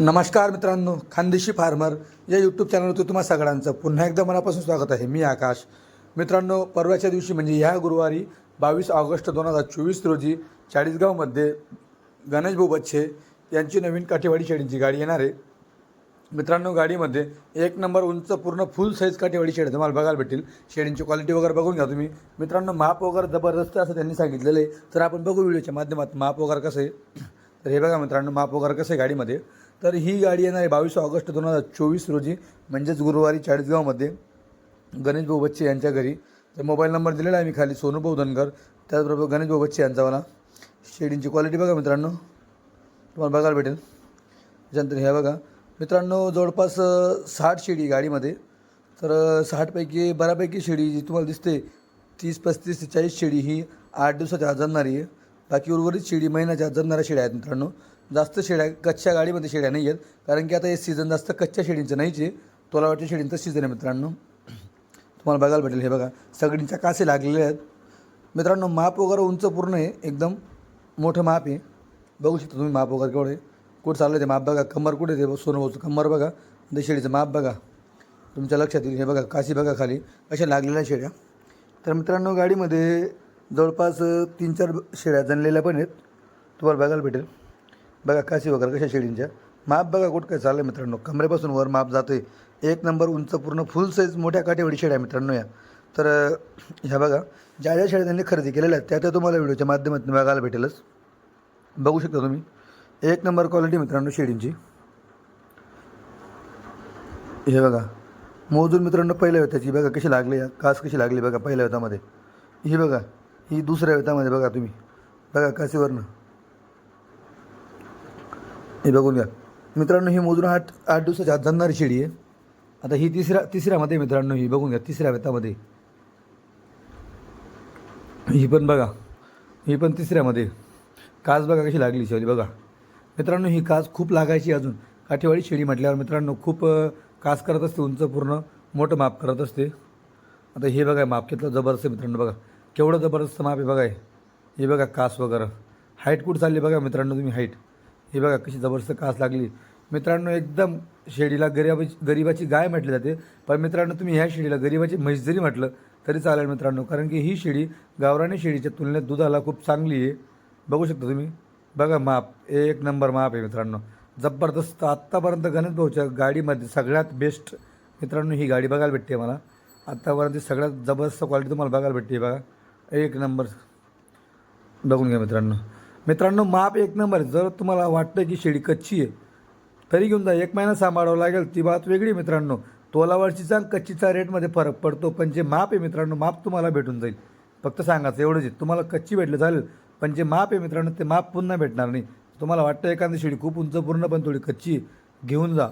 नमस्कार मित्रांनो खानदेशी फार्मर या यूट्यूब चॅनलवरती तुम्हा सगळ्यांचं पुन्हा एकदा मनापासून स्वागत आहे. मी आकाश. मित्रांनो परवाच्या दिवशी म्हणजे ह्या गुरुवारी बावीस ऑगस्ट दोन हजार चोवीस रोजी चाळीसगावमध्ये गणेश भाऊ बच्छे यांची नवीन काठेवाडी शेडींची गाडी येणार आहे. मित्रांनो गाडीमध्ये एक नंबर उंच पूर्ण फुल साईज काठेवाडी शेड तुम्हाला बघायला भेटेल. शेडींची क्वालिटी वगैरे बघून घ्या तुम्ही. मित्रांनो माप वगैरे जबरदस्त असं त्यांनी सांगितलेलं आहे. तर आपण बघू व्हिडिओच्या माध्यमात माप वगैरे कसं आहे. तर हे बघा मित्रांनो माप वगैरे कसं आहे गाडीमध्ये. तर ही गाडी येणार आहे बावीस ऑगस्ट दोन हजार चोवीस रोजी म्हणजेच गुरुवारी चाळीसगावमध्ये गणेश भाऊ बच्चे यांच्या घरी. तर मोबाईल नंबर दिलेला आहे मी खाली सोनूभाऊ धनगर. त्याचबरोबर गणेश भाऊ बच्चे यांचावाला शेडींची क्वालिटी बघा मित्रांनो. तुम्हाला बघायला भेटेल. त्याच्यानंतर ह्या बघा. मित्रांनो जवळपास साठ शेडी गाडीमध्ये. तर साठपैकी बऱ्यापैकी शेडी जी तुम्हाला दिसते तीस पस्तीस ते चाळीस शेडी ही आठ दिवसाच्या आत आहे. बाकी उर्वरित शेडी महिन्याच्या आत शेडी शेड्या आहेत मित्रांनो. जास्त शेड्या कच्च्या गाडीमध्ये शेड्या नाही आहेत. कारण की आता हे सीझन जास्त कच्च्या शेडींचं नाहीच आहे. तोलावाच्या शेडींचं सीझन आहे मित्रांनो. तुम्हाला बघायला भेटेल हे बघा. सगळींच्या कासे लागलेले आहेत. मित्रांनो माप वगैरे उंच पूर्ण आहे. एकदम मोठं माप आहे. बघू शकता तुम्ही माप वगैरे केवढे कुठं चाललं ते माप बघा. कमर कुठे ते सोनभाऊचं कमर बघा. देशेडीचं माप बघा. तुमच्या लक्षात येईल. हे बघा काशी बघा खाली. अशा लागलेल्या शेड्या. तर मित्रांनो गाडीमध्ये जवळपास तीन चार शेड्या जणलेल्या पण आहेत. तुम्हाला बघायला भेटेल. बघा काशी वगैरे कशा शेडींच्या माप बघा कुठं काय चाललं आहे मित्रांनो. कमरेपासून वर माप जातं आहे एक नंबर उंच पूर्ण फुल साईज मोठ्या काठेवडी शेड्या मित्रांनो या. तर ह्या बघा ज्या ज्या शेड्या त्यांनी खरेदी केलेल्या आहेत त्या त्या तुम्हाला व्हिडिओच्या माध्यमातून बघायला भेटेलच. बघू शकता तुम्ही. एक नंबर क्वालिटी मित्रांनो शेडींची हे बघा मोजून मित्रांनो पहिल्या वेताची बघा कशी लागली कास कशी लागली बघा पहिल्या वेतामध्ये ही बघा ही दुसऱ्या वेतामध्ये बघा तुम्ही. बघा कासीवरनं हे बघून घ्या. मित्रांनो ही मोजून आठ आठ दिवसाच्या आत जाणारी शेळी आहे. आता ही तिसऱ्या तिसऱ्यामध्ये आहे मित्रांनो ही बघून घ्या तिसऱ्या वेतामध्ये ही पण बघा ही पण तिसऱ्यामध्ये. आहे. कास बघा कशी लागली शेवली बघा. मित्रांनो ही काच खूप लागायची अजून. काठेवाडी शेळी म्हटल्यावर मित्रांनो खूप कास करत असते उंच पूर्ण मोठं माप करत असते. आता हे बघा माप घेतलं जबरदस्त मित्रांनो बघा. केवढं जबरदस्त माप आहे बघा हे. बघा कास वगैरे. हाईट कुठं चालली बघा मित्रांनो तुम्ही हाईट हे बघा कशी जबरदस्त कास लागली. मित्रांनो एकदम शेडीला गरिबाची गरिबाची गाय म्हटली जाते. पण मित्रांनो तुम्ही ह्या शेडीला गरिबाची म्हैस जरी म्हटलं तरी चालेल मित्रांनो. कारण की ही शेळी गावरानी शेळीच्या तुलनेत दुधाला खूप चांगली आहे. बघू शकता तुम्ही. बघा माप. एक नंबर माप आहे मित्रांनो. जबरदस्त आत्तापर्यंत गणेश भाऊच्या गाडीमध्ये सगळ्यात बेस्ट मित्रांनो ही गाडी बघायला भेटते मला. आत्तापर्यंत सगळ्यात जबरदस्त क्वालिटी तुम्हाला बघायला भेटते बघा. एक नंबर. बघून घ्या मित्रांनो. मित्रांनो माप एक नंबर. आहे. जर तुम्हाला वाटतं की शेळी कच्ची आहे तरी घेऊन जा. एक महिना सांभाळावं लागेल. ती बात वेगळी मित्रांनो. तोलावरचीचा आणि कच्चीचा रेटमध्ये फरक पडतो पण जे माप आहे मित्रांनो माप तुम्हाला भेटून जाईल. फक्त सांगायचं एवढंच आहे. तुम्हाला कच्ची भेटलं चालेल पण जे माप आहे मित्रांनो ते माप पुन्हा भेटणार नाही. तुम्हाला वाटतं एखादी शेळी खूप उंच पूर्ण पण थोडी कच्ची आहे, घेऊन जा.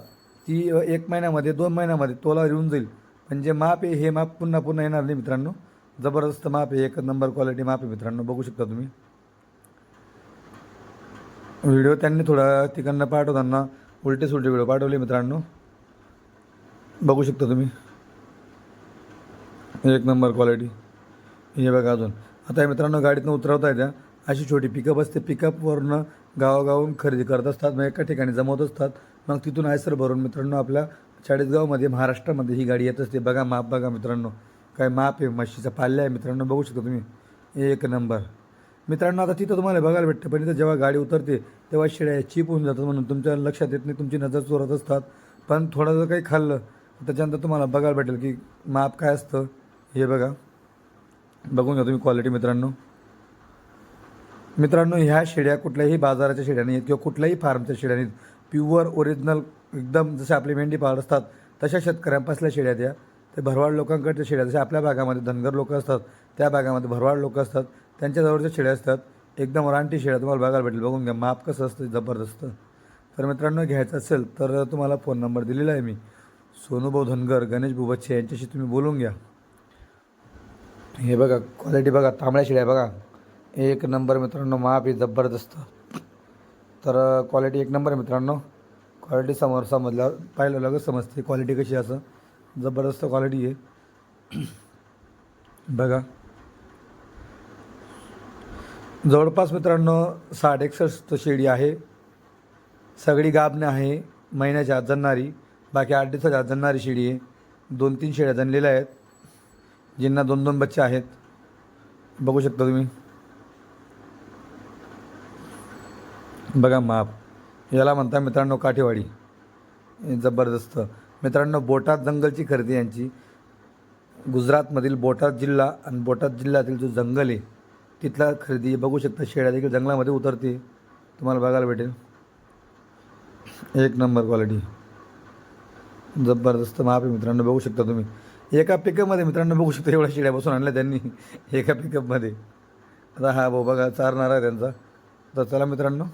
ती एक महिन्यामध्ये दोन महिन्यामध्ये तोलावर येऊन जाईल. पण जे माप आहे हे माप पुन्हा पुन्हा येणार नाही मित्रांनो. जबरदस्त माप आहे. एक नंबर क्वालिटी माप आहे मित्रांनो. बघू शकता तुम्ही. व्हिडिओ त्यांनी थोडा तिकडनं पाठवताना उलटे सुलटे व्हिडिओ पाठवले मित्रांनो. बघू शकता तुम्ही. एक नंबर क्वालिटी हे बघा अजून. आता या मित्रांनो गाडीतनं उतरवता येत्या अशी छोटी पिकअप असते. पिकअपवरनं गावागावून खरेदी करत असतात. मग एका ठिकाणी जमवत असतात. मग तिथून आयसर भरून मित्रांनो आपल्या चाळीसगावमध्ये महाराष्ट्रामध्ये ही गाडी येत असते. बघा माप बघा मित्रांनो. काय माप आहे? म्हशीचा पाल्ल्या आहे मित्रांनो. बघू शकता तुम्ही. एक नंबर. मित्रांनो आता तिथं तुम्हाला बघायला भेटतं. पण इथं जेव्हा गाडी उतरते तेव्हा शेळ्या चीप होऊन जातात म्हणून तुमच्या लक्षात येत नाही तुमची नजर चोरत असतात. पण थोडं जर काही खाल्लं त्याच्यानंतर तुम्हाला बघायला भेटेल की माप काय असतं. हे बघा. बघून घ्या तुम्ही क्वालिटी मित्रांनो. मित्रांनो ह्या शेड्या कुठल्याही बाजाराच्या शेड्या नाही आहेत किंवा कुठल्याही फार्मच्या शेड्या नाहीत. प्युअर ओरिजिनल एकदम जसे आपले मेंढी पाळ असतात तशा शेतकऱ्यांपासल्या शेड्या द्या. ते भरवाड लोकांकडच्या शेड्या जसे आपल्या भागामध्ये धनगर लोक असतात त्या भागामध्ये भरवाड लोक असतात त्यांच्याजवळच्या शेळ्या असतात. एकदम रानटी शेळ्या तुम्हाला बघायला भेटेल. बघून घ्या माप कसं असतं जबरदस्त. तर मित्रांनो घ्यायचं असेल तर तुम्हाला फोन नंबर दिलेला आहे मी. सोनूभाऊ धनगर गणेश बुबच्छे यांच्याशी तुम्ही बोलून घ्या. हे बघा क्वालिटी बघा तांबड्या शेळ्या बघा. एक नंबर मित्रांनो माप आहे जबरदस्त. तर क्वालिटी एक नंबर मित्रांनो. क्वालिटी समोर समजल्यावर पाहिलं लगेच समजते क्वालिटी कशी असं. जबरदस्त क्वालिटी आहे. बघा. जवळपास मित्रांनो साठ एकसष्ट शेळी आहे. सगळी गाबणे आहे. महिन्याच्या आत जणणारी बाकी आठ दिवसाच्या आत जणणारी शेळी आहे. दोन तीन शेळ्या जणलेल्या आहेत. ज्यांना दोन दोन बच्चे आहेत. बघू शकता तुम्ही. बघा माप. याला म्हणता मित्रांनो काठेवाडी. जबरदस्त. मित्रांनो बोटात जंगलची खरेदी यांची. गुजरातमधील बोटाद जिल्हा आणि बोटाद जिल्ह्यातील जो जंगल आहे तिथला खरेदी बघू शकता शेळ्या देखील जंगलामध्ये उतरते. तुम्हाला बघायला भेटेल. एक नंबर क्वालिटी जबरदस्त माप आहे मित्रांनो बघू शकता तुम्ही. एका पिकअपमध्ये मित्रांनो बघू शकता एवढ्या शेळ्या बसून आणल्या त्यांनी. एका पिकअपमध्ये आता हा भाऊ बघा चारणार आहे त्यांचा. तर चला मित्रांनो